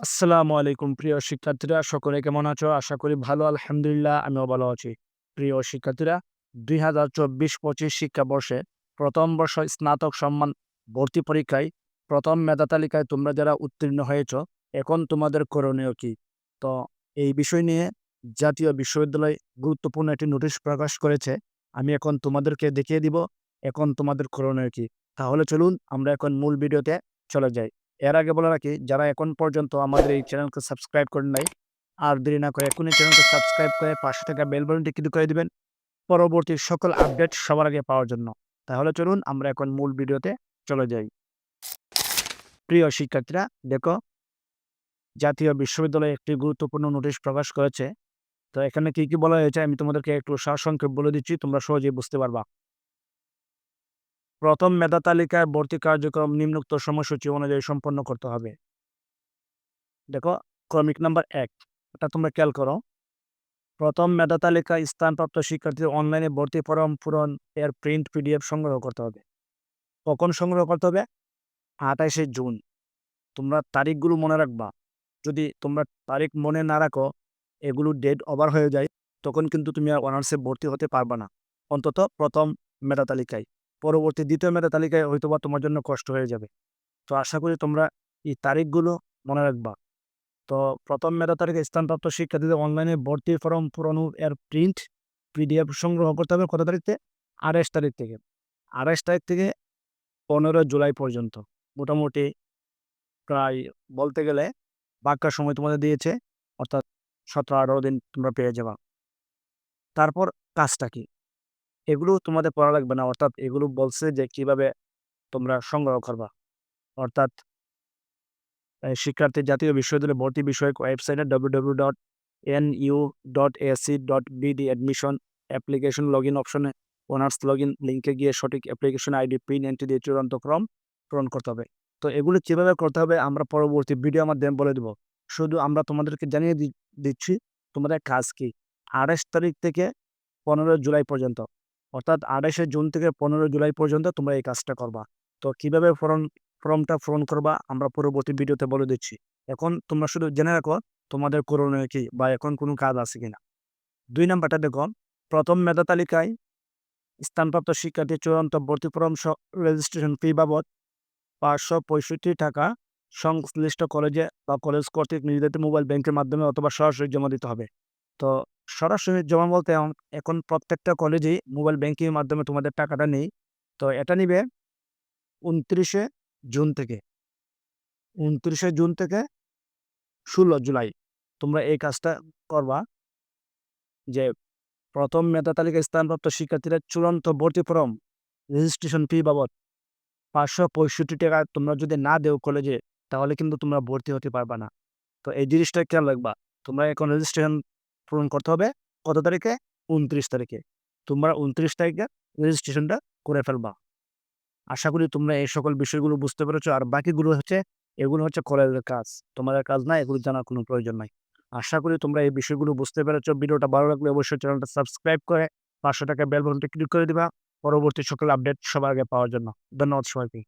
আসসালামু আলাইকুম প্রিয় শিক্ষার্থীরা, সকলে কেমন আছো? আশা করি ভালো, আলহামদুলিল্লাহ, আমিও ভালো আছি। প্রিয় শিক্ষার্থীরা, দুই হাজার চব্বিশ পঁচিশ শিক্ষাবর্ষে প্রথম বর্ষ স্নাতক সম্মান ভর্তি পরীক্ষায় প্রথম মেধা তালিকায় তোমরা যারা উত্তীর্ণ হয়েছ, এখন তোমাদের করণীয় কি? তো এই বিষয় নিয়ে জাতীয় বিশ্ববিদ্যালয় গুরুত্বপূর্ণ একটি নোটিশ প্রকাশ করেছে। আমি এখন তোমাদেরকে দেখিয়ে দিব, এখন তোমাদের করণীয় কি? তাহলে চলুন, আমরা এখন মূল ভিডিওতে চলে যাই। এর আগে বলে রাখি, যারা এখন পর্যন্ত আমাদের এই চ্যানেলকে সাবস্ক্রাইব করেন নাই, আর দেরি না করে এখনই চ্যানেলকে সাবস্ক্রাইব করে পাশে থাকা বেল বাটনটি ক্লিক করে দিবেন। পরবর্তী সকল আপডেট সবার আগে পাওয়ার জন্য। তাহলে চলুন আমরা এখন মূল ভিডিওতে চলে যাই। প্রিয় শিক্ষার্থীরা, দেখো, জাতীয় বিশ্ববিদ্যালয়ে একটি গুরুত্বপূর্ণ নোটিশ প্রকাশ করেছে। তো এখানে কি কি বলা হয়েছে আমি তোমাদেরকে একটু সারসংক্ষেপ বলে দিচ্ছি, তোমরা সহজেই বুঝতে পারবা। প্রথম মেধা তালিকায় ভর্তি কার্যক্রম নিম্নোক্ত সময়সূচি অনুযায়ী সম্পন্ন করতে হবে। দেখো, ক্রমিক নাম্বার এক, এটা তোমরা খেয়াল করো। প্রথম মেধা তালিকায় স্থানপ্রাপ্ত শিক্ষার্থীদের অনলাইনে ভর্তি ফর্ম পূরণ এর প্রিন্ট পিডিএফ সংগ্রহ করতে হবে। কখন সংগ্রহ করতে হবে? আঠাশে জুন। তোমরা তারিখগুলো মনে রাখবা। যদি তোমরা তারিখ মনে না রাখো, এগুলো ডেট ওভার হয়ে যায়, তখন কিন্তু তুমি আর অনার্সে ভর্তি হতে পারবে না। অন্তত প্রথম মেধা তালিকায়। পরবর্তী দ্বিতীয় মেধা তালিকায় হয়তো বা তোমার জন্য কষ্ট হয়ে যাবে। তো আশা করি তোমরা এই তারিখগুলো মনে রাখবা। তো প্রথম মেধা তালিকায় স্থানপ্রাপ্ত শিক্ষার্থীদের অনলাইনে ভর্তি ফর্ম পূরণ এর প্রিন্ট পিডিএফ সংগ্রহ করতে হবে কত তারিখ থেকে? আঠাশ তারিখ থেকে। আঠাশ তারিখ থেকে পনেরো জুলাই পর্যন্ত। মোটামুটি প্রায় বলতে গেলে বাক্যার সময় তোমাদের দিয়েছে, অর্থাৎ সতেরো আঠারো দিন তোমরা পেয়ে যাবা। তারপর কাজটা কি? এগুলো তোমাদের পড়া লাগবে না। অর্থাৎ এগুলো বলছে যে কীভাবে তোমরা সংগ্রহ করবা। অর্থাৎ শিক্ষার্থী জাতীয় বিশ্ববিদ্যালয় ভর্তি বিষয়ক ওয়েবসাইটে W W dot N U dot AC dot BD admission application log in অপশনে অনার্স লগ ইন লিঙ্কে গিয়ে সঠিক অ্যাপ্লিকেশন আইডি পিন এন্ট্রি দিয়ে চূড়ান্ত ক্রম পূরণ করতে হবে। তো এগুলো কীভাবে করতে হবে আমরা পরবর্তী ভিডিও মাধ্যমে বলে দেবো। শুধু আমরা তোমাদেরকে জানিয়ে দিচ্ছি তোমাদের কাজ কি। আঠাশ তারিখ থেকে পনেরো জুলাই পর্যন্ত। অর্থাৎ আঠাশে জুন থেকে পনেরো জুলাই পর্যন্ত তোমরা এই কাজটা করবা। তো কীভাবে ফর্ম, ফর্মটা পূরণ করবা আমরা পরবর্তী ভিডিওতে বলে দিচ্ছি। এখন তোমরা শুধু জেনে রাখো তোমাদের করণীয় কি বা এখন কোনো কাজ আছে কিনা। দুই নাম্বারটা দেখো, প্রথম মেধা তালিকায় স্থানপ্রাপ্ত শিক্ষার্থী চূড়ান্ত ভর্তি ফর্ম রেজিস্ট্রেশন ফি বাবদ পাঁচশো পঁয়ষট্টি টাকা সংশ্লিষ্ট কলেজে বা কলেজ কর্তৃক নির্ধারিত মোবাইল ব্যাংকের মাধ্যমে অথবা সরাসরি জমা দিতে হবে। তো সরাসরি জমা বলতে এখন প্রত্যেকটা কলেজেই মোবাইল ব্যাংকিংয়ের মাধ্যমে তোমাদের টাকাটা নেই। তো এটা নিবে উনত্রিশে জুন থেকে। উনত্রিশে জুন থেকে ষোলো জুলাই তোমরা এই কাজটা করবা যে প্রথম মেধা তালিকায় স্থানপ্রাপ্ত শিক্ষার্থীরা চূড়ান্ত ভর্তি ফর্ম রেজিস্ট্রেশন ফি বাবদ পাঁচশো পঁয়ষট্টি টাকা তোমরা যদি না দেও কলেজে তাহলে কিন্তু তোমরা ভর্তি হতে পারবা না। তো এই জিনিসটা খেয়াল রাখবা। তোমরা এখন রেজিস্ট্রেশন পূরণ করতে হবে। কত তারিখে? উনত্রিশ তারিখে। তোমরা উনত্রিশ তারিখে রেজিস্ট্রেশনটা করে ফেলবা। আশা করি তোমরা এই সকল বিষয়গুলো বুঝতে পেরেছ। আর বাকিগুলো হচ্ছে, এগুলো হচ্ছে কলেজের কাজ। তোমাদের কাজ না এগুলো জানার কোনো প্রয়োজন নাই। আশা করি তোমরা এই বিষয়গুলো বুঝতে পেরেছ। ভিডিওটা ভালো লাগলে অবশ্যই চ্যানেলটা সাবস্ক্রাইব করে পাঁচশো টাকা বেল ক্লিক করে দিবা। পরবর্তী সকল আপডেট সবার আগে পাওয়ার জন্য। ধন্যবাদ সবাইকে।